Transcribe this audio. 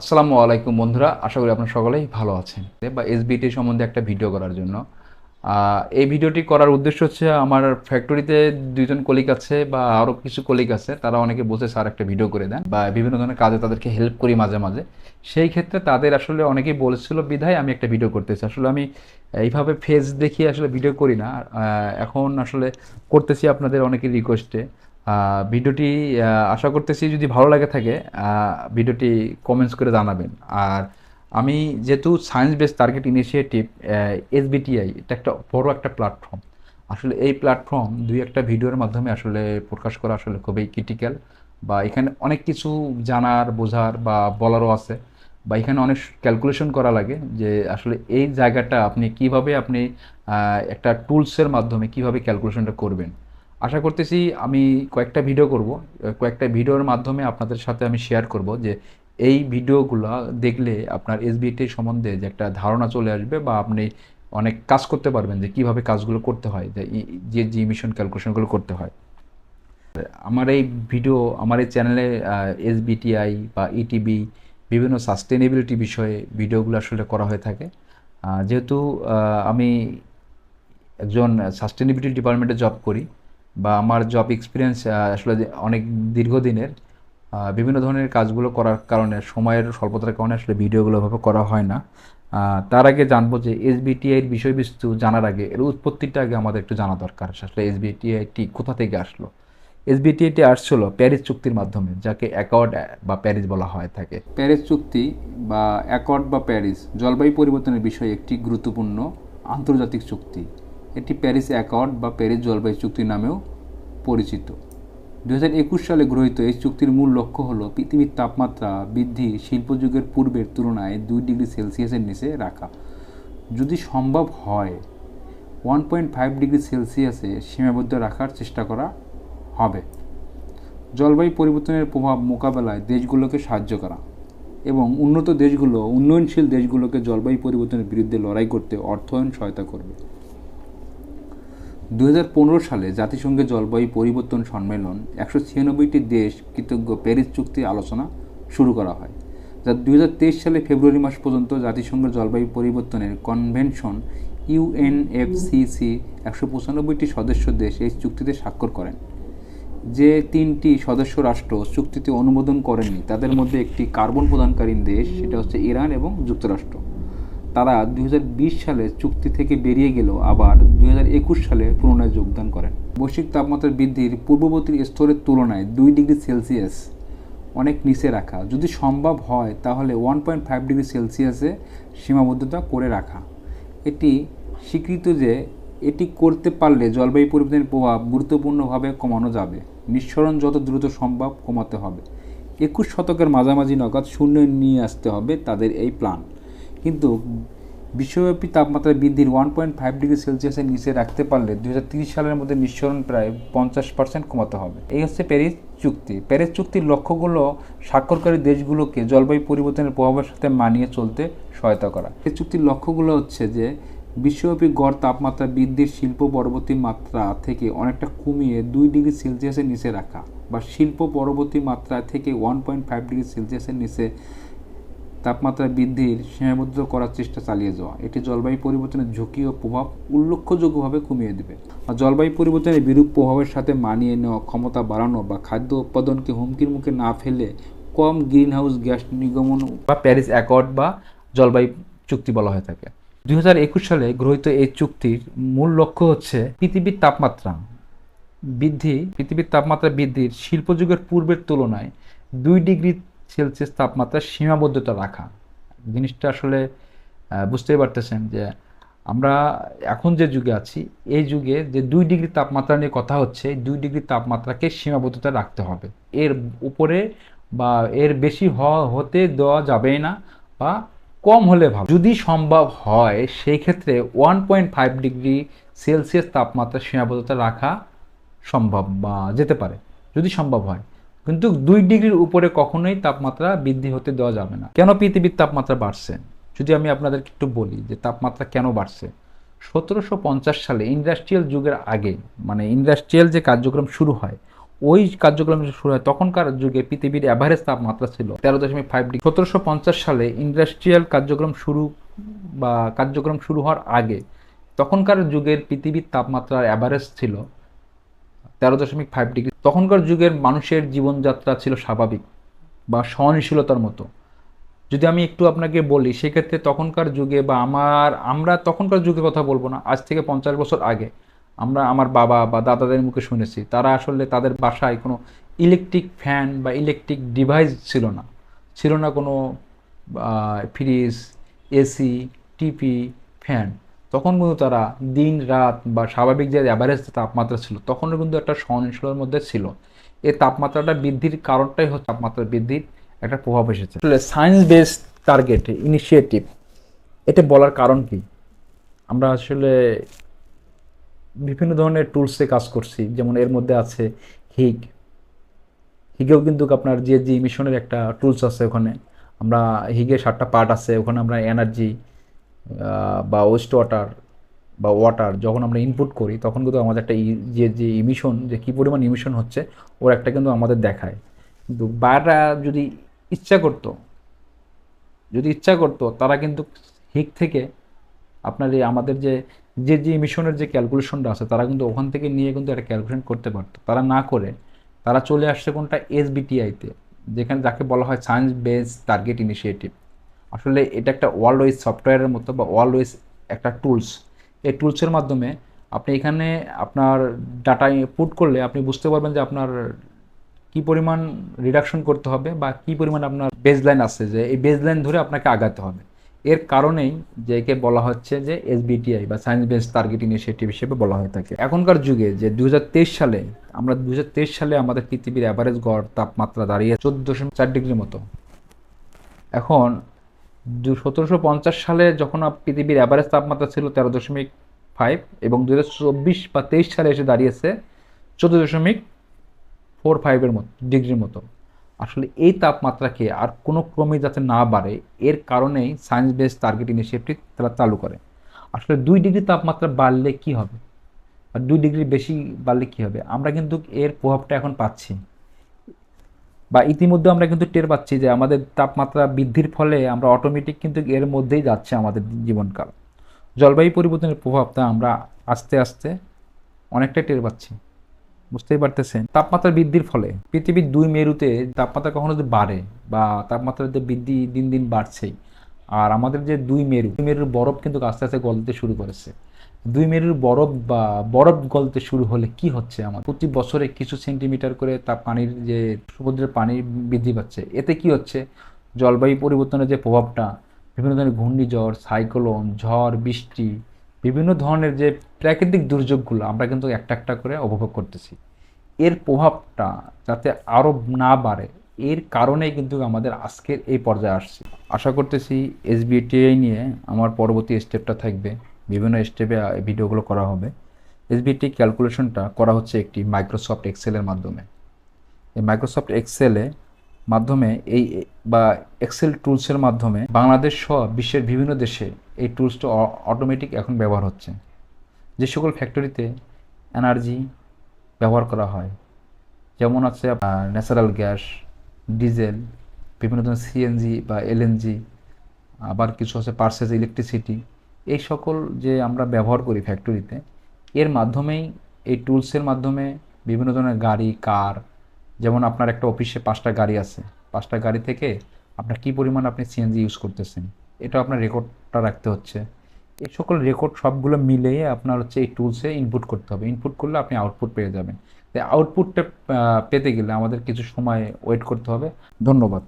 আসসালামু আলাইকুম বন্ধুরা, আশা করি আপনারা সকলেই ভালো আছেন। বা এসবিটি সম্বন্ধে একটা ভিডিও করার জন্য। এই ভিডিওটি করার উদ্দেশ্য হচ্ছে আমার ফ্যাক্টরিতে দুইজন কলিগ আছে বা আরও কিছু কলিগ আছে, তারা অনেকে বসে স্যার, একটা ভিডিও করে দেন। বা বিভিন্ন ধরনের কাজে তাদেরকে হেল্প করি মাঝে মাঝে। সেই ক্ষেত্রে তাদের আসলে অনেকেই বলেছিল, বিধায় আমি একটা ভিডিও করতেছি। আসলে আমি এইভাবে ফেস দেখিয়ে আসলে ভিডিও করি না। এখন আসলে করতেছি আপনাদের অনেকের রিকোয়েস্টে ভিডিওটি আশা করতেছি যদি ভালো লাগে থাকে ভিডিওটি কমেন্টস করে জানাবেন। আর আমি যেহেতু science base target initiative S SBTI এটা একটা বড় একটা প্ল্যাটফর্ম আসলে এই প্ল্যাটফর্ম দুই একটা ভিডিওর মাধ্যমে আসলে প্রকাশ করা আসলে খুবই ক্রিটিক্যাল বা এখানে অনেক কিছু জানার, বোঝার বা বলারও আছে বা এখানে অনেক ক্যালকুলেশন করা লাগে যে আসলে এই জায়গাটা আপনি কীভাবে আপনি একটা টুলসের মাধ্যমে কীভাবে ক্যালকুলেশনটা করবেন। আশা করতেছি আমি কয়েকটা ভিডিও করব। কয়েকটা ভিডিওর মাধ্যমে আপনাদের সাথে আমি শেয়ার করব যে এই ভিডিওগুলো দেখলে আপনার এসবিটি সম্বন্ধে যে একটা ধারণা চলে আসবে বা আপনি অনেক কাজ করতে পারবেন যে কীভাবে কাজগুলো করতে হয়, যে যে ইমিশন ক্যালকুলেশনগুলো করতে হয়। আমার এই ভিডিও আমার এই চ্যানেলে এসবিটিআই বা ইটিবি বিভিন্ন সাস্টেনেবিলিটি বিষয়ে ভিডিওগুলো আসলে করা হয়ে থাকে। যেহেতু আমি একজন সাস্টেনেবিলিটি ডিপার্টমেন্টে জব করি বা আমার জব এক্সপিরিয়েন্স আসলে অনেক দীর্ঘদিনের বিভিন্ন ধরনের কাজগুলো করার কারণে, সময়ের স্বল্পতার কারণে আসলে ভিডিওগুলো ভাবে করা হয় না। তার আগে জানব যে এসবিটিআই এর বিষয়বস্তু জানার আগে, এর উৎপত্তিটা আগে আমাদের একটু জানা দরকার। আসলে এসবিটিআইটি কোথা থেকে আসলো? এসবিটিআইটি আসছিল প্যারিস চুক্তির মাধ্যমে, যাকে অ্যাকর্ড বা প্যারিস বলা হয় থাকে। প্যারিস চুক্তি বা অ্যাকর্ড বা প্যারিস জলবায়ু পরিবর্তনের বিষয়ে একটি গুরুত্বপূর্ণ আন্তর্জাতিক চুক্তি। এটি প্যারিস অ্যাকর্ড বা প্যারিস জলবায়ু চুক্তি নামেও পরিচিত। দু একুশ সালে গৃহীত এই চুক্তির মূল লক্ষ্য হল পৃথিবীর তাপমাত্রা বৃদ্ধি শিল্পযুগের পূর্বের তুলনায় দুই ডিগ্রি সেলসিয়াসের নিচে রাখা। যদি সম্ভব হয়, ওয়ান পয়েন্ট ফাইভ ডিগ্রি সেলসিয়াসে সীমাবদ্ধ রাখার চেষ্টা করা হবে। জলবায়ু পরিবর্তনের প্রভাব মোকাবেলায় দেশগুলোকে সাহায্য করা এবং উন্নত দেশগুলো, উন্নয়নশীল দেশগুলোকে জলবায়ু পরিবর্তনের বিরুদ্ধে লড়াই করতে অর্থায়ন সহায়তা করবে। দুই হাজার পনেরো সালে জাতিসংঘের জলবায়ু পরিবর্তন সম্মেলন একশো ছিয়ানব্বইটি দেশ কৃতজ্ঞ প্যারিস চুক্তি আলোচনা শুরু করা হয়, যা দুই হাজার তেইশ সালে ফেব্রুয়ারি মাস পর্যন্ত জাতিসংঘের জলবায়ু পরিবর্তনের কনভেনশন ইউএনএফসিসি একশো পঁচানব্বইটি সদস্য দেশ এই চুক্তিতে স্বাক্ষর করেন। যে তিনটি সদস্য রাষ্ট্র চুক্তিতে অনুমোদন করেনি, তাদের মধ্যে একটি কার্বন প্রদানকারী দেশ, সেটা হচ্ছে ইরান এবং যুক্তরাষ্ট্র। তারা দু হাজার বিশ সালে চুক্তি থেকে বেরিয়ে গেলেও আবার দু হাজার একুশ সালে পুনরায় যোগদান করেন। বৈশ্বিক তাপমাত্রা বৃদ্ধির পূর্ববর্তী স্তরের তুলনায় দুই ডিগ্রি সেলসিয়াস অনেক নিচে রাখা। যদি সম্ভব হয়, তাহলে ওয়ান পয়েন্ট ফাইভ ডিগ্রি সেলসিয়াসে সীমাবদ্ধতা করে রাখা। এটি স্বীকৃত যে এটি করতে পারলে জলবায়ু পরিবর্তনের প্রভাব গুরুত্বপূর্ণভাবে কমানো যাবে। নিঃসরণ যত দ্রুত সম্ভব কমাতে হবে। একুশ শতকের মাঝামাঝি নাগাদ শূন্য নিয়ে আসতে হবে তাদের এই প্ল্যান। কিন্তু বিশ্বব্যাপী তাপমাত্রা বৃদ্ধির ওয়ান পয়েন্ট ফাইভ ডিগ্রি সেলসিয়াসের নিচে রাখতে পারলে দু সালের মধ্যে নিঃসরণ প্রায় পঞ্চাশ পার্সেন্ট কমাতে হবে। এই হচ্ছে প্যারিস চুক্তি। প্যারিস চুক্তির লক্ষ্যগুলো স্বাক্ষরকারী দেশগুলোকে জলবায়ু পরিবর্তনের প্রভাবের সাথে মানিয়ে চলতে সহায়তা করা। এই চুক্তির লক্ষ্যগুলো হচ্ছে যে বিশ্বব্যাপী গড় তাপমাত্রা বৃদ্ধির শিল্প পরবর্তী মাত্রা থেকে অনেকটা কমিয়ে দুই ডিগ্রি সেলসিয়াসের নিচে রাখা বা শিল্প পরবর্তী মাত্রা থেকে ওয়ান পয়েন্ট ফাইভ ডিগ্রি সেলসিয়াসের নিচে তাপমাত্রা বৃদ্ধির সীমাবদ্ধ করার চেষ্টা চালিয়ে যাওয়া। এটি জলবায়ু পরিবর্তনের ঝুঁকি ও প্রভাব উল্লেখযোগ্যভাবে কমিয়ে দেবে। আর জলবায়ু পরিবর্তনের বিরূপ প্রভাবের সাথে মানিয়ে নেওয়া, ক্ষমতা বাড়ানো বা খাদ্য উৎপাদনকে হুমকির মুখে না ফেলে কম গ্রিনহাউস গ্যাস নির্গমন বা প্যারিস অ্যাকর্ড বা জলবায়ু চুক্তি বলা হয়ে থাকে। দুই হাজার একুশ সালে গৃহীত এই চুক্তির মূল লক্ষ্য হচ্ছে পৃথিবীর তাপমাত্রা বৃদ্ধি। পৃথিবীর তাপমাত্রা বৃদ্ধির শিল্পযুগের পূর্বের তুলনায় দুই ডিগ্রি সেলসিয়াস তাপমাত্রার সীমাবদ্ধতা রাখা। জিনিসটা আসলে বুঝতেই পারতেছেন যে আমরা এখন যে যুগে আছি, এই যুগে যে দুই ডিগ্রি তাপমাত্রা নিয়ে কথা হচ্ছে দুই ডিগ্রি তাপমাত্রাকে সীমাবদ্ধতা রাখতে হবে। এর উপরে বা এর বেশি হতে দেওয়া যাবে না বা কম হলে ভাব যদি সম্ভব হয়, সেই ক্ষেত্রে one point five degree Celsius তাপমাত্রা সীমাবদ্ধতা রাখা সম্ভব বা যেতে পারে। যদি সম্ভব হয়। কিন্তু দুই ডিগ্রির উপরে কখনোই তাপমাত্রা বৃদ্ধি হতে দেওয়া যাবে না। কেন পৃথিবীর তাপমাত্রা বাড়ছে? যদি আমি আপনাদেরকে একটু বলি যে তাপমাত্রা কেন বাড়ছে? সতেরোশো পঞ্চাশ সালে ইন্ডাস্ট্রিয়াল যুগের আগে মানে ইন্ডাস্ট্রিয়াল যে কার্যক্রম শুরু হয়, ওই কার্যক্রম শুরু হয়, তখনকার যুগে পৃথিবীর অ্যাভারেজ তাপমাত্রা ছিল তেরো দশমিক ফাইভ ডিগ্রি। সতেরোশো পঞ্চাশ সালে ইন্ডাস্ট্রিয়াল কার্যক্রম শুরু বা কার্যক্রম শুরু হওয়ার আগে, তখনকার যুগের পৃথিবীর তাপমাত্রার অ্যাভারেজ ছিল তেরো দশমিক ফাইভ ডিগ্রি তখনকার যুগের মানুষের জীবনযাত্রা ছিল স্বাভাবিক বা সহনশীলতার মতো। যদি আমি একটু আপনাকে বলি, সেক্ষেত্রে তখনকার যুগে বা আমার, আমরা তখনকার যুগে কথা বলব না, আজ থেকে পঞ্চাশ বছর আগে আমরা আমার বাবা বা দাদাদের মুখে শুনেছি, তারা আসলে তাদের বাসায় কোনো ইলেকট্রিক ফ্যান বা ইলেকট্রিক ডিভাইস ছিল না। ছিল না কোনো ফ্রিজ এসি টিভি ফ্যান তখন কিন্তু তারা দিন, রাত বা স্বাভাবিক যে অ্যাভারেজ তাপমাত্রা ছিল, তখনও কিন্তু একটা সহনশীলের মধ্যে ছিল। এই তাপমাত্রাটা বৃদ্ধির কারণটাই হচ্ছে তাপমাত্রা বৃদ্ধির একটা প্রভাব এসেছে। আসলে সায়েন্স বেসড টার্গেট ইনিশিয়েটিভ এটা বলার কারণ কি? আমরা আসলে বিভিন্ন ধরনের টুলসে কাজ করছি, যেমন এর মধ্যে আছে হিগ। হিগেও কিন্তু আপনার যে জি মিশনের একটা টুলস আছে ওখানে। আমরা হিগের সাতটা পার্ট আছে, ওখানে আমরা এনার্জি বা ওয়েস্ট ওয়াটার বা ওয়াটার যখন আমরা ইনপুট করি, তখন কিন্তু আমাদের একটা যে যে ইমিশন যে কী পরিমাণ ইমিশন হচ্ছে, ওর একটা কিন্তু আমাদের দেখায়। কিন্তু বায়াররা যদি ইচ্ছা করতো, যদি ইচ্ছা করতো, তারা কিন্তু হিক থেকে আপনার এই আমাদের যে যে যে ইমিশনের যে ক্যালকুলেশনটা আছে, তারা কিন্তু ওখান থেকে নিয়ে কিন্তু একটা ক্যালকুলেশন করতে পারতো। তারা না করে, তারা চলে আসছে কোনটা এসবিটিআইতে যেখানে যাকে বলা হয় সায়েন্স বেস টার্গেট ইনিশিয়েটিভ আসলে এটা একটা ওয়ার্ল্ড ওয়েজ সফটওয়্যারের মতো বা ওয়ার্ল্ড ওয়েজ একটা টুলস এই টুলসের মাধ্যমে আপনি এখানে আপনার ডাটা পুট করলে আপনি বুঝতে পারবেন যে আপনার কি পরিমাণ রিডাকশন করতে হবে বা কি পরিমাণ আপনার বেজলাইন আসছে যে এই বেজলাইন ধরে আপনাকে আগাতে হবে। এর কারণেই যে একে বলা হচ্ছে যে এসবিটিআই বা সায়েন্স বেস টার্গেট ইনিশিয়েটিভ হিসেবে বলা হয়ে থাকে। এখনকার যুগে যে দু হাজার তেইশ সালে আমরা দু হাজার তেইশ সালে আমাদের পৃথিবীর অ্যাভারেজ গড় তাপমাত্রা দাঁড়িয়ে চোদ্দ দশমিক চার ডিগ্রির মতো। এখন সতেরোশো পঞ্চাশ সালে যখন পৃথিবীর অ্যাভারেজ তাপমাত্রা ছিল তেরো দশমিক ফাইভ এবং দু হাজার চব্বিশ বা তেইশ সালে এসে দাঁড়িয়েছে চোদ্দ দশমিক ফোর ফাইভের মতো ডিগ্রির মতো। আসলে এই তাপমাত্রাকে আর কোনো ক্রমে যাতে না বাড়ে, এর কারণেই সায়েন্স বেস টার্গেট ইনিশিয়েটিভ তারা চালু করে। আসলে দুই ডিগ্রি তাপমাত্রা বাড়লে কি হবে? আর দুই ডিগ্রি বেশি বাড়লে কি হবে? আমরা কিন্তু এর প্রভাবটা এখন পাচ্ছি। বা ইতিমধ্যে আমরা কিন্তু টের পাচ্ছি যে আমাদের তাপমাত্রা বৃদ্ধির ফলে আমরা অটোমেটিক কিন্তু এর মধ্যেই যাচ্ছে আমাদের জীবনকাল। জলবায়ু পরিবর্তনের প্রভাবটা আমরা আস্তে আস্তে অনেকটাই টের পাচ্ছি। বুঝতেই পারতেছেন? তাপমাত্রা বৃদ্ধির ফলে পৃথিবীর দুই মেরুতে তাপমাত্রা কখনো যদি বাড়ে বা তাপমাত্রার যে বৃদ্ধি দিন দিন বাড়ছেই, আর আমাদের যে দুই মেরু, দুই মেরুর বরফ কিন্তু আস্তে আস্তে গলতে শুরু করেছে। দুই মেরুর বরফ বা বরফ গলতে শুরু হলে কি হচ্ছে আমার প্রতি বছরে কিছু সেন্টিমিটার করে তা পানির যে সমুদ্রের পানি বৃদ্ধি পাচ্ছে, এতে কি হচ্ছে? জলবায়ু পরিবর্তনের যে প্রভাবটা, বিভিন্ন ধরনের ঘূর্ণিঝড় সাইক্লোন ঝড়, বৃষ্টি, বিভিন্ন ধরনের যে প্রাকৃতিক দুর্যোগগুলো আমরা কিন্তু একটা একটা করে উপভোগ করতেছি। এর প্রভাবটা যাতে আরও না বাড়ে, এর কারণেই কিন্তু আমাদের আজকের এই পর্যায়ে আসছে। আশা করতেছি এসবিটিআই নিয়ে আমার পরবর্তী স্টেপটা থাকবে। বিভিন্ন স্টেপে ভিডিওগুলো করা হবে। এসবিটি ক্যালকুলেশনটা করা হচ্ছে একটি মাইক্রোসফট এক্সেলের মাধ্যমে। এই মাইক্রোসফট এক্সেলে মাধ্যমে এই বা এক্সেল টুলসের মাধ্যমে বাংলাদেশ সহ বিশ্বের বিভিন্ন দেশে এই টুলসটা অটোমেটিক এখন ব্যবহার হচ্ছে। যে সকল ফ্যাক্টরিতে এনার্জি ব্যবহার করা হয়, যেমন আছে ন্যাচারাল গ্যাস ডিজেল বিভিন্ন ধরনের সিএনজি বা এলএনজি আবার কিছু আছে পার্সেস ইলেকট্রিসিটি এই সকল যে আমরা ব্যবহার করি ফ্যাক্টরিতে এর মাধ্যমেই এই টুলসের মাধ্যমে বিভিন্ন ধরনের গাড়ি কার যেমন আপনার একটা অফিসে পাঁচটা গাড়ি আছে, পাঁচটা গাড়ি থেকে আপনার কী পরিমাণ আপনি সিএনজি ইউজ করতেছেন এটা আপনার রেকর্ডটা রাখতে হচ্ছে। এই সকল রেকর্ড সবগুলো মিলিয়ে আপনার হচ্ছে এই টুলসে ইনপুট করতে হবে। ইনপুট করলে আপনি আউটপুট পেয়ে যাবেন। তাই আউটপুটটা পেতে গেলে আমাদের কিছু সময় ওয়েট করতে হবে। ধন্যবাদ।